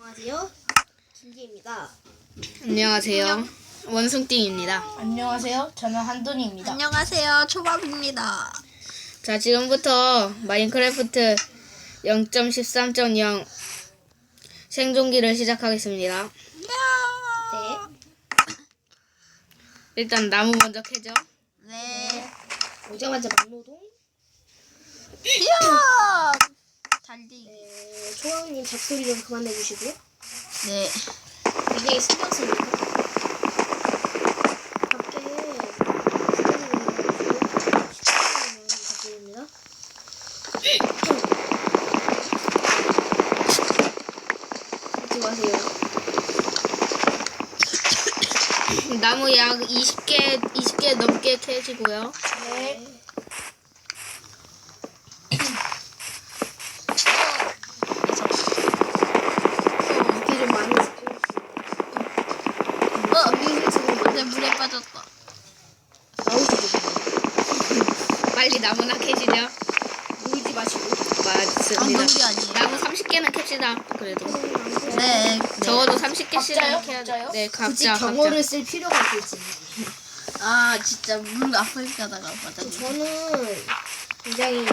안녕하세요. 김기입니다. 안녕하세요. 원숭띵입니다. 안녕하세요. 저는 한돈이입니다. 안녕하세요. 초밥입니다. 자, 지금부터 마인크래프트 0.13.0 생존기를 시작하겠습니다. 네. 일단 나무 먼저 캐죠. 네. 오자마자 막노동. 이야. 달리기. 네, 초왕님 잡소리 좀 그만 내주시고요. 네. 굉장히 신경. 밖에. 하지 마세요. 나무 약 20개, 20개 넘게 캐시고요. 네. 이렇게 좀 많이 쓰고. 어. 전기를 지금 내 물에 빠졌다. 나오시죠. 빨리 나무나 캐시죠. 놀지 마시고. 맞습니다. 방송이 아니에요. 나무 30개는 캡시다. 그래도. 네. 적어도 30개씩은 각자요? 캐야 각자요? 네, 굳이 각자, 각자. 쓸 필요가 있을지. 아 진짜 물 가다가 빠졌네. 저는 굉장히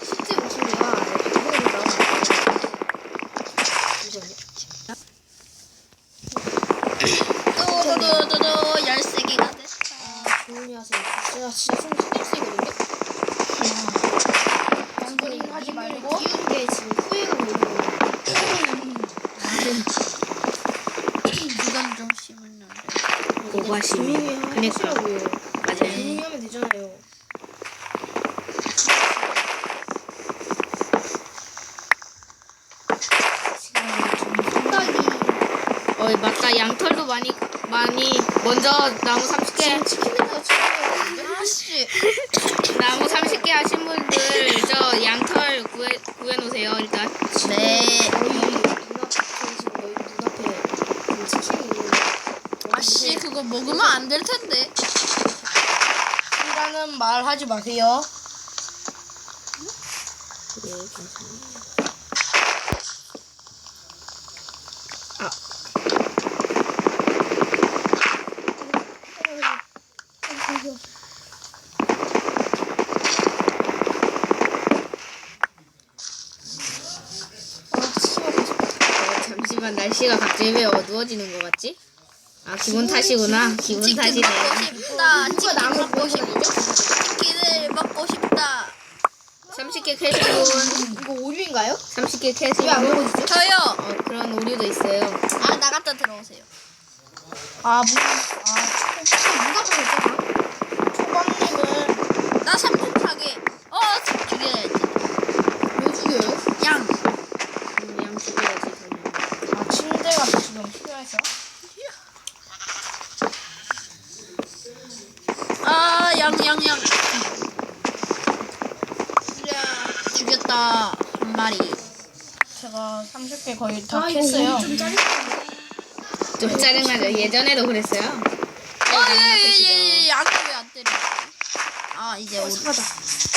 실제 감동이다. 잠시만요. 또또또또 열세 개가 됐다. 아, 조용히 하세요. 제가 진짜 손 신경 쓰이거든요. 한돈이 하지 말고. 끼운 게 지금 후회가 되는 이건 좀 오바심. 조용히 그니까. 하시라고요. 맞아요. 조용히 하면 되잖아요. 지금 생각이 어, 맞다. 양털도 많이, 많이, 먼저 나무 30개. 치킨 냄새가 치는 아씨. 나무 30개 하신 분들 저 양털 구해 구해 놓으세요 일단. 네. 거의 눈앞에 지금 너희 눈앞에 지금 치킨이 있는데 아씨 그거 먹으면 안 될 텐데. 이라는 말 하지 마세요. 네, 괜찮아요. 어, 잠시만 날씨가 갑자기 왜 어두워지는 것 같지? 아 기분 탓이구나. 기분 치킨 탓이네. 먹고 싶다. 치킨 나무 먹고 싶다. 치킨을 먹고 싶다. 30개 캐신 분, 이거 오류인가요? 30개 캐신 왜안 분. 먹어지죠? 저요. 어 그런 오류도 있어요. 아 나갔다 들어오세요. 아, 무, 아, 누가 보냈죠? 초밥님은 나 30타게. 어 죽여야지. 왜 죽여요? 양. 그냥 죽여야지. 저는. 아, 침대가 지금 필요해서. 양, 양, 양. 이야, 죽였다. 한 마리. 제가 30개 거의 다 아, 캤어요. 오류 좀 짜증나. 좀 짜증나죠. 예전에도 그랬어요. 어, 예, 예, 예, 예, 예. 왜안 때려? 아, 이제 어, 오리. 사과다.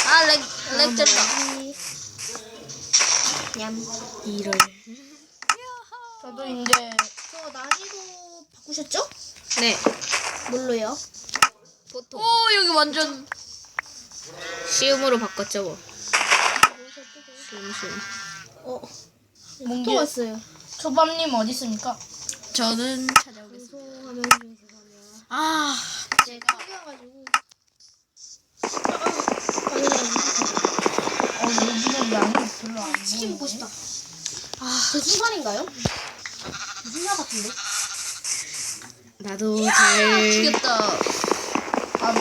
아, 렉, 렉 됐다. 냠. 이럴. 저도 이제 저 난이도 바꾸셨죠? 네. 뭘로요? 오, 여기 완전. 시음으로 바꿨죠 뭐. 시음 시음. 어. 뭉개. 또 왔어요. 초밥님 어디 있습니까? 저는 찾아오겠습니다. 중에. 아, 제가 튀겨가지고. 아, 어, 여기는 양이 별로 안 치킨 먹고 보이네. 싶다. 아, 그 순간인가요? 순간 같은데? 나도 아, 잘 죽였다. 아,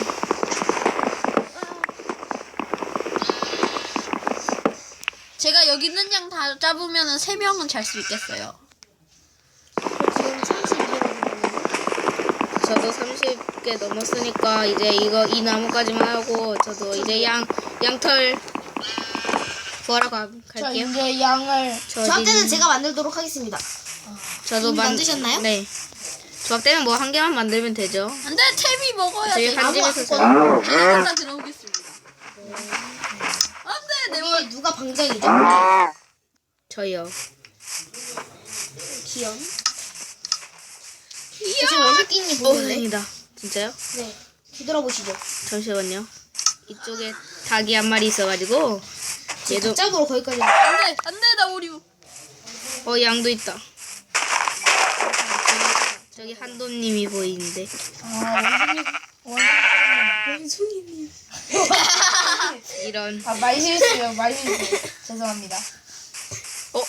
제가 여기 있는 양 다 잡으면 세 명은 잘 수 있겠어요. 지금 32개거든요. 저도 30개 넘었으니까 이제 이거 이 나무까지만 하고 저도 이제 양 양털 구하러 가, 저 갈게요. 이제 양을 저 저한테는 지금- 제가 만들도록 하겠습니다. 저도 이미 만- 만드셨나요? 네. 조합 때는 뭐한 개만 만들면 되죠. 안 돼, 탭이 먹어야 저희 돼. 한 집에서. 잘- 나갔다 들어오겠습니다. 안 돼, 내 여기 누가 방장이죠? 저요. 기현. 저 지금 원더끼니 어, 보는데. 다행이다. 진짜요? 네. 뒤돌아보시죠. 잠시만요. 이쪽에 닭이 한 마리 있어가지고 얘도 짝으로 거기까지. 안돼 안돼 나 오류. 어 양도 있다. 저기 한도님이 보이는데 아, 원숭이. 이런 아, 말 실수요, 말 실수. 죄송합니다. 어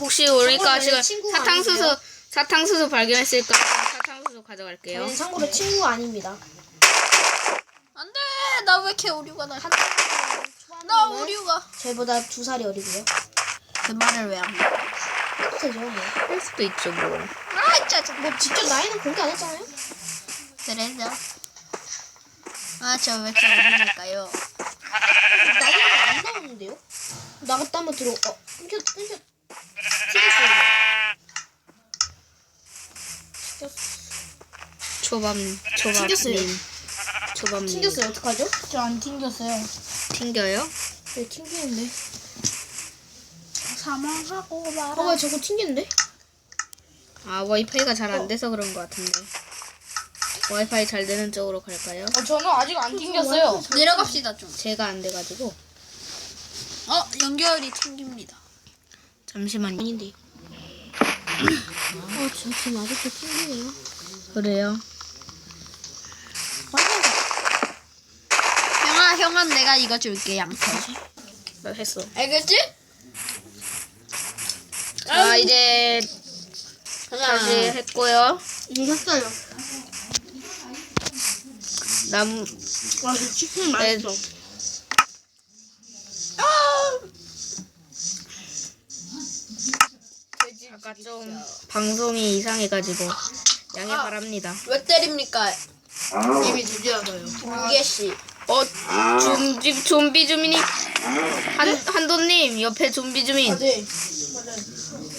혹시 저거는 지금 사탕수수 아니세요? 사탕수수 발견했을까 사탕수수 가져갈게요. 저는 참고로 친구가 아닙니다. 안돼 나 왜 이렇게 오류가 나? 나 오류가. 저희보다 두 살이 어리고요. 그 말을 왜안 해? 똑같죠, 뭐. 할 수도 있죠 뭐. 아 짜증. 뭐 직접 나이는 공개 안 했잖아요. 그래서 아저 왜 이렇게 오류일까요? 나이가 안 나오는데요? 나갔다 한번 들어. 어, 끊겨, 끊겨. 초밥님 튕겼어요. 초밥님 튕겼어요. 어떡하죠? 저 안 튕겼어요. 튕겨요? 네, 튕기는데. 사망하고 말. 어, 왜 저거 튕기는데? 아 와이파이가 잘 안 돼서 그런 것 같은데. 와이파이 잘 되는 쪽으로 갈까요? 어, 저는 아직 안 튕겼어요. 내려갑시다 좀. 제가 안 돼가지고 어 연결이 튕깁니다. 잠시만요. 아닌데. 어, 저 지금 아직도 튕기네요. 그래요? 형아 형아 내가 이거 줄게 양털. 나 했어. 알겠지? 자 이제 다시 했고요. 이겼어요. 나무 와, 저 치킨 네. 맛있어. 아까 좀 방송이 이상해가지고 양해 바랍니다. 왜 때립니까? 이미 늦어서요. 우계 씨. 어 좀비 좀비 주민이 한 한도님 옆에 좀비 주민 네.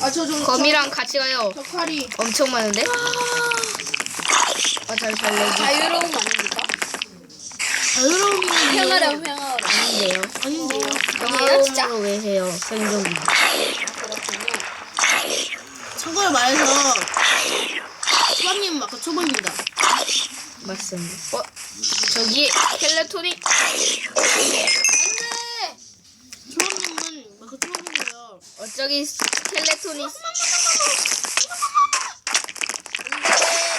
아, 저, 저, 거미랑 같이 가요. 저 칼이. 엄청 많은데? 아 잘 살려주 자유로움 아닙니까? 자유로움이 평화로움 평화로움. 아닌데요. 아닌데요. 아니에요 진짜? 평화로움으로 계세요 생존기. 참고로 말해서 초밥님은 아까 초밥입니다. 맞습니다. 어 저기 켈레톤이 안돼. 초밥님은 아까 초밥이에요. 어 저기 켈레톤이 안돼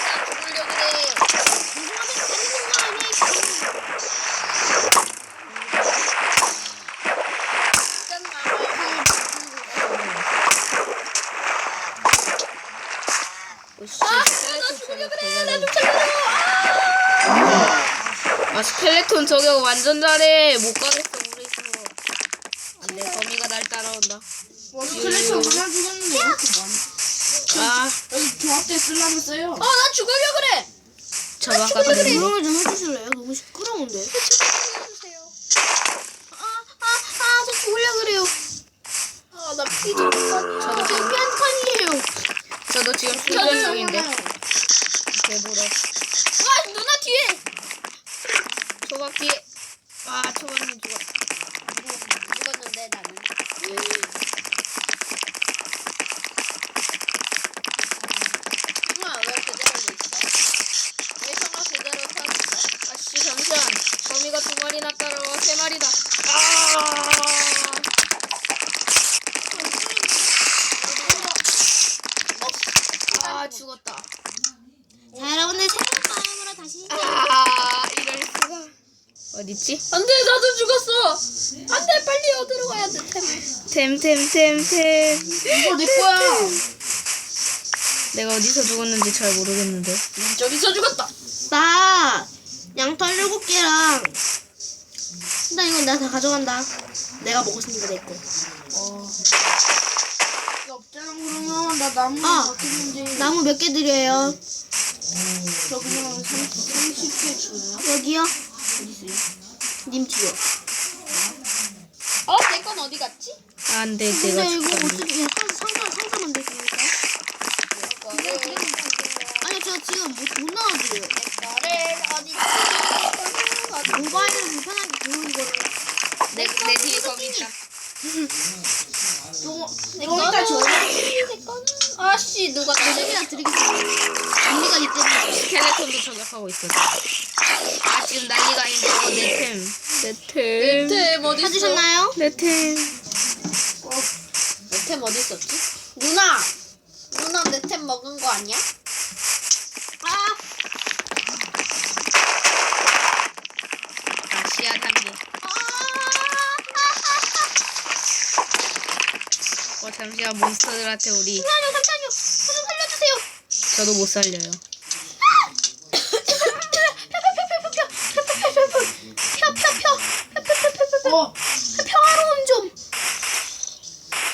나 죽으려 그래. 오씨 스켈레톤 저격 대단해. 아 스켈레톤 저격 완전 잘해 못 가겠어 오래 있어. 안돼 거미가 날 따라온다. 와, 스켈레톤 그냥 죽었는데. 이렇게 많이. 아 여기 조합대 쓰려면서요. 어 나 죽으려 그래. 저 아까 그랬는데. 조용히 좀 해주실래요? 너무 시끄러운데. 아, 아, 아, 저 죽으려 그래요. 아 나피 좀. 저 지금 피한 칸이에요. 저도 지금 훈련 중인데 배부러 와 누나 뒤에. 초밥 뒤에 아 초밥님 좋아 죽었는데 나는. 형아 왜 그대로 있어? 왜 형아 그대로 서 있어? 아씨 잠시만 거미가 두 마리나 따라와 세 마리다 아 아, 죽었다. 자, 여러분들 새로운 마음으로 다시. 아, 이럴 수가. 어딨지? 안돼 나도 죽었어. 안돼 빨리 어디로 가야 돼 템. 템, 템, 템, 템. 이거 내 거야. 내가 어디서 죽었는지 잘 모르겠는데. 저기서 죽었다. 나 양털 일곱 개랑 일단 이건 내가 다 가져간다. 내가 먹었으니까 내 거. 없잖아, 그러면. 나 나무 아. 나무 몇 개 드려요? 저 그냥 30, 30개 줘요. 여기요. 님 뒤요. 어내 건 어디 갔지? 아, 안 돼, 근데 내가 이거 죽었네. 어떻게 상, 상자 상자 만들습니까? 아니 저 지금 못, 못 나와드려요. 거를 어디 있지? 모바일을 불편하게 보는 거를. 내, 내 뒤에 거미 있다. 줘. 거는 아씨 누가 조금이나 드리겠습니다. 언니가 이 때문에. 스켈레톤도 저격하고 있어. 아 지금 난리가 아닌데 어, 내 템. 내 템. 템 어디 있어? 찾으셨나요? 내 템. 내템 어디 있었지? 누나 누나 내 템 먹은 거 아니야? 아, 아 씨앗 한 개. 어 잠시만 몬스터들한테 우리 잠시만요, 잠시만요. 저좀 살려주세요. 저도 못 살려요. 어 평화로움 좀.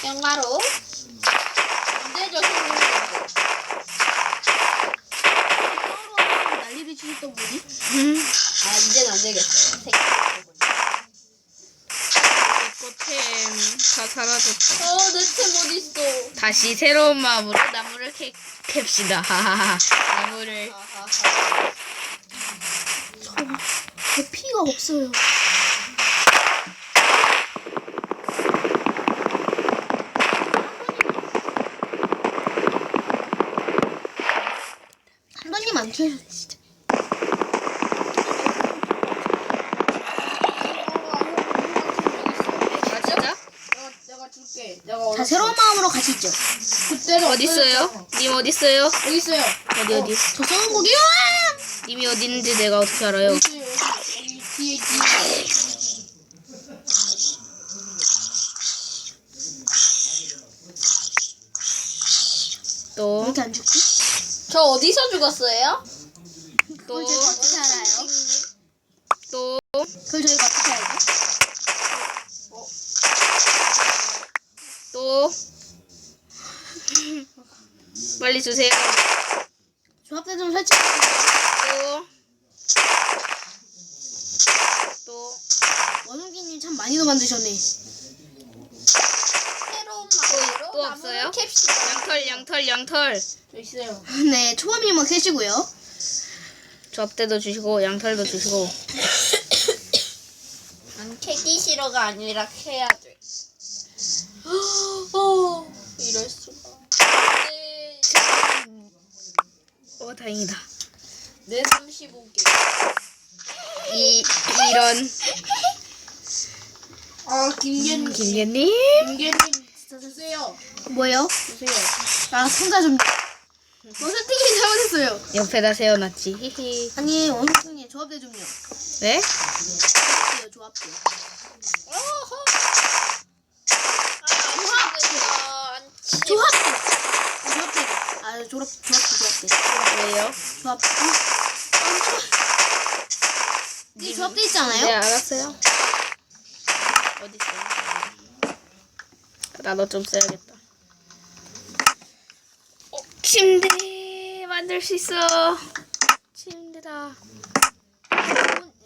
영마로 언제 저 생긴 평화로움 난리를 치셨던 분이? 아 이젠 안 되겠어. 꽃템 다 사라졌다. 어내 템 어디 있어? 다시 새로운 마음으로 나무를 캐, 캡시다. 하하하. 나무를 아하하. 제 피가 없어요. 안 키워주세요, 진짜. 아 진짜? 내가 줄게 내가 자, 새로운 마음으로 가시죠. 그때는 어디 있어요? 님 어디 있어요? 여기 있어요 어디 어디? 저 썩은 고기, 으아! 님이 어디 있는지 내가 어떻게 알아요? 여기 있어요 여기 여기 뒤에 뒤에 왜 또 이렇게 안 죽지? 저 어디서 죽었어요? 그걸 저희가 어떻게 알아요? 또 그걸 저희가 어떻게 알죠? 또 빨리 주세요. 조합대 좀 설치. 또 또, 원웅기님 참 많이도 만드셨네. 새로운 마음으로 또 나무를 없어요? 캡시다. 양털 양털 양털 저 있어요 네, 초밥님만 캐시고요. 접대도 주시고 양털도 주시고 난 캐기 싫어가 아니라 캐야 돼. 어, 이럴 수가. 네, 어 다행이다. 내 35개. 이 이런 아 김계님 김계님 김계님 주세요 뭐요? 주세요 아, 상자 좀. 뭐 세팅이 잘못했어요. 옆에다 세워놨지. 히히. 아니, 원웅기님 조합대 좀요. 네? 조합대요, 조합대. 어허. 아, 안 치겠다. 안 치. 조합대. 아, 조합대. 아, 조합, 조합대, 조합대. 왜요? 조합대. 이 조합대 있지 않아요? 네 알았어요. 어디 있어요? 나도 좀 써야겠다. 어, 침대 만들 수 있어. 침대다.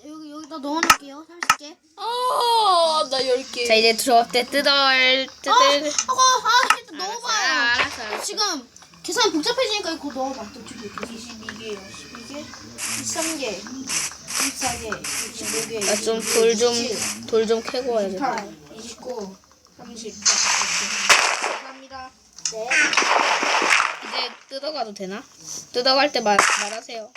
여기, 여기다 넣어놓을게요. 30개. 아, 나 10개. 자 이제 조합대 뜯을 뜯을. 하고, 아, 일단 알았어, 넣어봐요. 알았어, 알았어. 지금 계산 복잡해지니까 이거 넣어봐. 또 저기. 22개요 12개 13개 14개 25개 나 좀 돌 좀 돌좀 캐고 와야겠다. 28 29 30 감사합니다 네. 이제 뜯어가도 되나? 뜯어갈 때 말, 말하세요.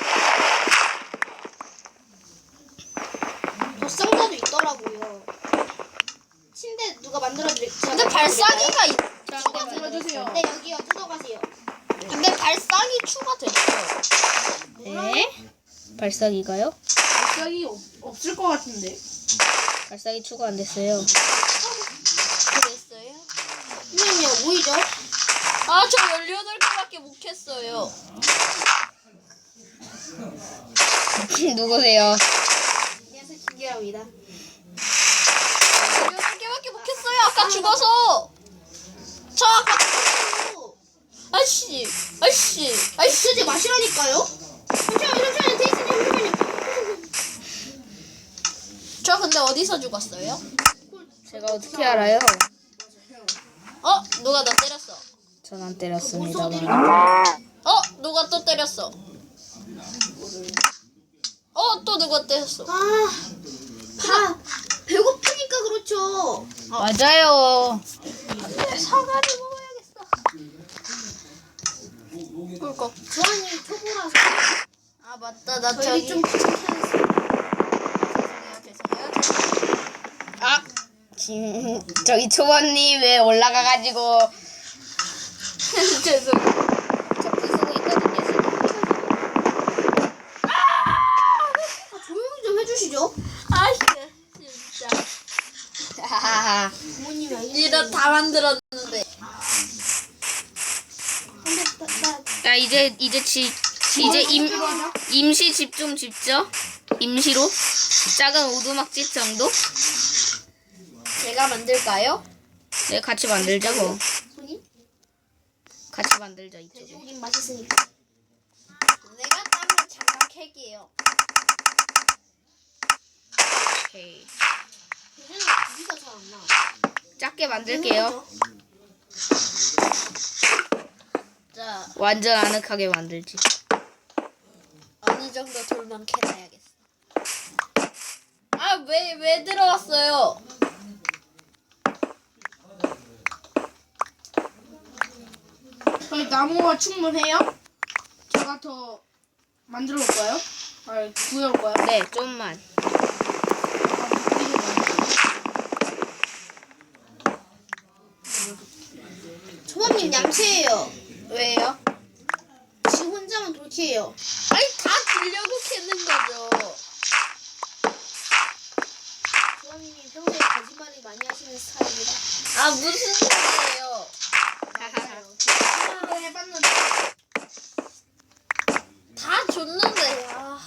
덧상자도 있더라고요. 침대 누가 만들어드릴게요. 근데 발사기가 있... 들어주세요 네, 여기요. 뜯어가세요. 근데 발사기 추가됐어요. 네? 발사기가요? 갑자기 없, 없을 것 같은데 발사기 추가 안 됐어요. 그랬어요? 선생님요, 뭐이죠? 아, 저 18개 밖에 못 캤어요. 누구세요? 안녕하세요, 김기랍니다. 18개밖에 못 캤어요. 아까 죽어서. 저 아까 오, 아씨, 아씨, 아씨. 쓰지 마시라니까요? 잠시만요, 잠시만요, 데이스님, 잠시만요. 저 근데 어디서 죽었어요? 제가 어떻게 알아요? 어, 누가 너 때렸어? 전 안 때렸습니다만. 어, 누가 또 때렸어? 어, 또 누가 때렸어? 아, 다 배고프니까 그렇죠. 맞아요. 사과를 먹어야겠어. 꿀꺽. 주환이 초보라서 아 맞다 나 저희 저기 좀. 죄송해요 죄송해요. 아 김, 저기 초원님 왜 올라가가지고 죄송. 적군 쓰고 있거든요 지금. 아, 조용히 좀 해주시죠. 아씨 진짜. 알겠어요. 이런 다 만들었는데. 근데 나, 나자 이제 이제 지 이제 임 임시 집좀 짓죠. 임시로 작은 오두막집 정도. 제가 만들까요? 네 같이 만들자고. 같이 만들자 이쪽에. 돼지고기 맛있으니까. 내가 따면 장갑 캘게요. 오케이. 예전에 고기가 잘 안 나. 작게 만들게요. 자 완전 아늑하게 만들지. 어느 정도 돌만 캐놔야겠어. 아 왜 왜 들어왔어요? 저희 나무가 충분해요? 제가 더 만들어 올까요? 아, 구해 올까요? 네 좀만. 초보님 얌체예요. 왜요? 지 혼자만 돌키예요. 아니 다 주려고 캐는 거죠. 조원님이 평소에 거짓말을 많이 하시는 스타일이라. 아 무슨 소리예요? 하하하. 네, 해봤는데 다 줬는데. 아.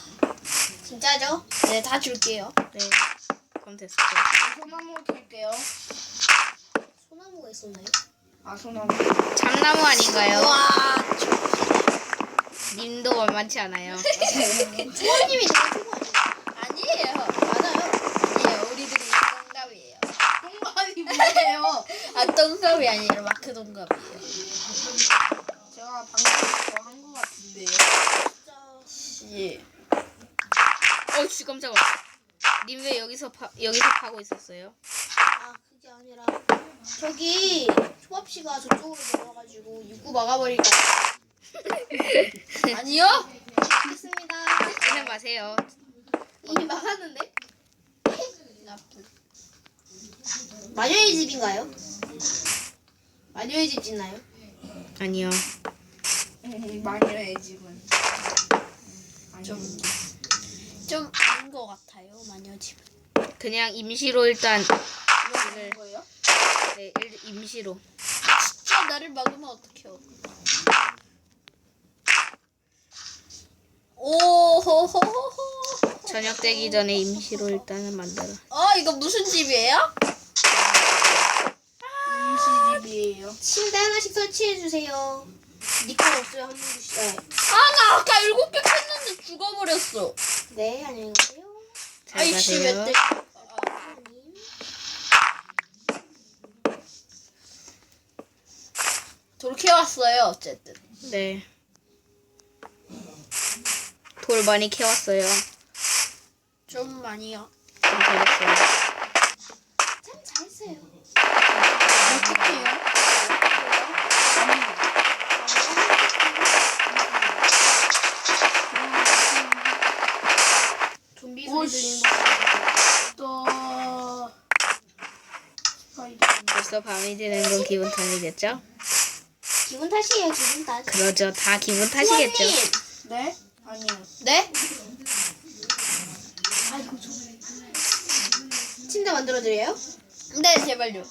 진짜죠? 네, 다 줄게요. 네. 그럼 됐어. 소나무 캘게요. 소나무가 있었나요? 아, 소나무. 참나무 아닌가요? 와, 님도 만만치 않아요. 조원님이 되게 초보 아니에요? 아니에요. 맞아요. 아니에요. 우리들이 동갑이에요. 동반이 뭐예요? 아, 동갑이 아니라 마크 동갑이에요. 제가 방금 한것 같은데요. 씨. 어 씨 깜짝아. 님 왜 여기서 파, 여기서 파고 있었어요? 아 그게 아니라 저기 초밥 씨가 저쪽으로 내려가지고 입구 막아버릴까 아니요? 했습니다. 하지 마세요. 이미 막았는데? 나쁜. 마녀의 집인가요? 마녀의 집 짓나요? 아니요. 음, 마녀의 집은. 좀, 좀 아닌 것 같아요, 마녀 집. 그냥 임시로 일단 이거 거예요? 네, 일- 임시로. 진짜 나를 막으면 어떡해요. 오호호호호. 저녁 되기 전에 임시로 일단은 만들어. 어, 이거 무슨 집이에요? 임시집이에요. 침대 하나씩 설치해주세요. 니건 없어요 한분 주시. 네. 아, 나 아까 일곱 개 폈는데 죽어버렸어. 네 안녕히 가세요. 잘 아이씨, 가세요. 멧돼. 님. 돌캐 왔어요, 어쨌든. 네. 돌 많이 캐왔어요. 좀 많이요. 좀 잘했어요. 참 잘했어요. 어떻게 해요? 벌써 밤이 되는 건 기분 탓이겠죠? 기분 탓이에요 기분 탓. 그러죠. 다 기분 탓이겠죠. 네? 아니요. 네? 아이고 저. 침대 만들어드려요? 네, 제발요.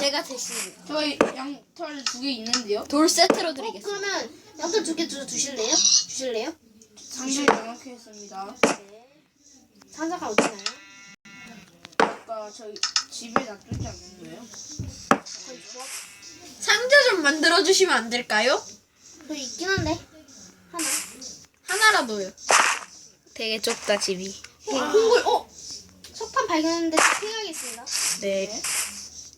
제가 대신 저희 양털 두 개 있는데요. 돌 세트로 어, 드리겠습니다. 그러면 양털 두개 주실래요? 주실래요? 상자에 넣어놓게 했습니다. 네. 상자가 어디 나요? 아까 저희 집에 놔두지 않는 거예요? 저희 조합 상자 좀 만들어 주시면 안 될까요? 저희 있긴 한데 하나. 하나라도요. 되게 좁다 집이. 어, 동굴 어 석탄 발견했는데 해야겠습니다. 네.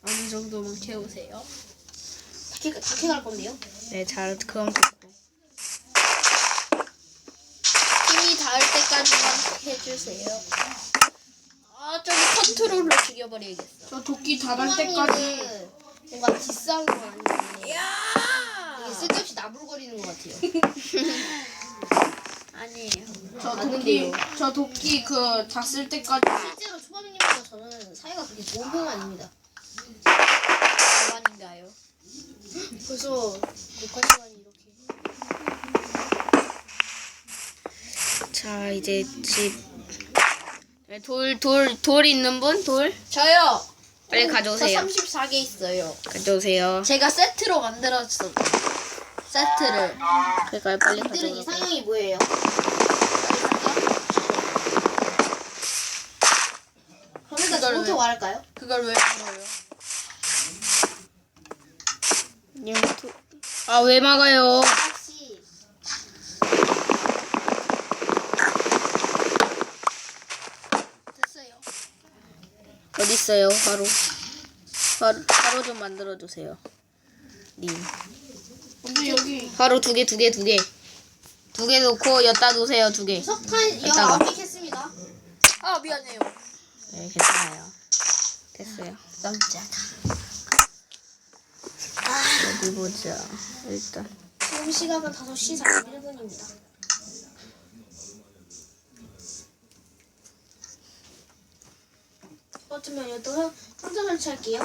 어느 정도만 캐오세요. 다캐 다캐 갈 건데요. 네, 잘 그럼 좋고. 힘이 닿을 때까지만 해주세요. 아, 저기 컨트롤로 죽여버리겠어. 저 도끼 다달 때까지 소원님은 뭔가 비싼 거 아니에요? 야! 이게 쓸데없이 나불거리는 것 같아요. 아니에요. 저 맞는데요. 도끼 저 도끼 그 다 쓸 때까지 실제로 초밥님과 저는 사이가 그렇게 좋은 아닙니다. 아닌가요? 벌써 녹화 시간이 이렇게. 자 이제 집 돌 돌 돌 있는 분 돌 저요. 빨리 가져오세요. 저 34개 있어요. 가져오세요. 제가 세트로 만들었어. 세트를. 그러니까 빨리 이들은 가져오세요. 이상형이 뭐예요? 일단 그걸 왜- 말할까요? 그걸 왜 물어요? 아 왜 막아요? 혹시 됐어요. 어디 있어요? 바로 바로 바로 좀 만들어 주세요. 님. 근데 여기 바로 두 개 두 개 두 개. 두개 놓고 여기다 놓으세요 두 개. 석탄 이따가. 19개 했습니다. 아 미안해요. 네 괜찮아요. 됐어요. 깜짝아. 어디 보자. 일단 지금 시각은 5시 41분입니다. 어쩌면 또 상자 설치할게요.